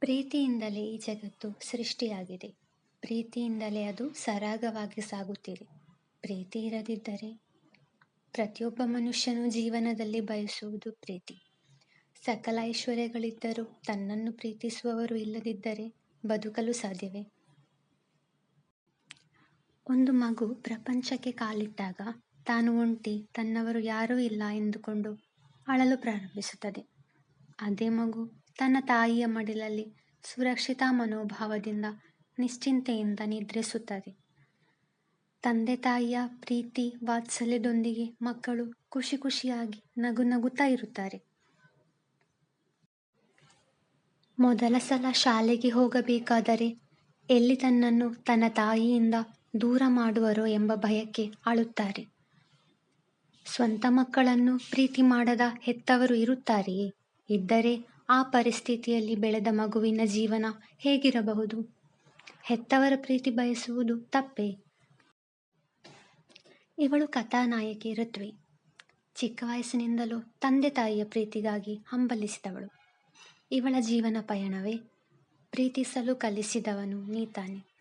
ಪ್ರೀತಿಯಿಂದಲೇ ಈ ಜಗತ್ತು ಸೃಷ್ಟಿಯಾಗಿದೆ. ಪ್ರೀತಿಯಿಂದಲೇ ಅದು ಸರಾಗವಾಗಿ ಸಾಗುತ್ತಿದೆ. ಪ್ರೀತಿ ಇರದಿದ್ದರೆ ಪ್ರತಿಯೊಬ್ಬ ಮನುಷ್ಯನು ಜೀವನದಲ್ಲಿ ಬಯಸುವುದು ಪ್ರೀತಿ. ಸಕಲ ಐಶ್ವರ್ಯಗಳಿದ್ದರೂ ತನ್ನನ್ನು ಪ್ರೀತಿಸುವವರು ಇಲ್ಲದಿದ್ದರೆ ಬದುಕಲು ಸಾಧ್ಯವೇ? ಒಂದು ಮಗು ಪ್ರಪಂಚಕ್ಕೆ ಕಾಲಿಟ್ಟಾಗ ತಾನು ಒಂಟಿ ತನ್ನವರು ಯಾರೂ ಇಲ್ಲ ಎಂದುಕೊಂಡು ಅಳಲು ಪ್ರಾರಂಭಿಸುತ್ತದೆ. ಅದೇ ಮಗು ತನ್ನ ತಾಯಿಯ ಮಡಿಲಲ್ಲಿ ಸುರಕ್ಷಿತ ಮನೋಭಾವದಿಂದ ನಿಶ್ಚಿಂತೆಯಿಂದ ನಿದ್ರಿಸುತ್ತದೆ. ತಂದೆ ತಾಯಿಯ ಪ್ರೀತಿ ವಾತ್ಸಲ್ಯದೊಂದಿಗೆ ಮಕ್ಕಳು ಖುಷಿ ಖುಷಿಯಾಗಿ ನಗು ನಗುತ್ತಾ ಇರುತ್ತಾರೆ. ಮೊದಲ ಸಲ ಶಾಲೆಗೆ ಹೋಗಬೇಕಾದರೆ ಎಲ್ಲಿ ತನ್ನನ್ನು ತನ್ನ ತಾಯಿಯಿಂದ ದೂರ ಮಾಡುವರೋ ಎಂಬ ಭಯಕ್ಕೆ ಅಳುತ್ತಾರೆ ಸ್ವಂತ ಮಕ್ಕಳನ್ನು ಪ್ರೀತಿ ಮಾಡದ ಹೆತ್ತವರು ಇರುತ್ತಾರೆಯೇ? ಇದ್ದರೆ ಆ ಪರಿಸ್ಥಿತಿಯಲ್ಲಿ ಬೆಳೆದ ಮಗುವಿನ ಜೀವನ ಹೇಗಿರಬಹುದು? ಹೆತ್ತವರ ಪ್ರೀತಿ ಬಯಸುವುದು ತಪ್ಪೇ? ಇವಳು ಕಥಾನಾಯಕಿ ಋತ್ವಿ. ಚಿಕ್ಕ ವಯಸ್ಸಿನಿಂದಲೂ ತಂದೆ ತಾಯಿಯ ಪ್ರೀತಿಗಾಗಿ ಹಂಬಲಿಸಿದವಳು. ಇವಳ ಜೀವನ ಪಯಣವೇ ಪ್ರೀತಿಸಲು ಕಲಿಸಿದವನು ನೀತಾನೆ.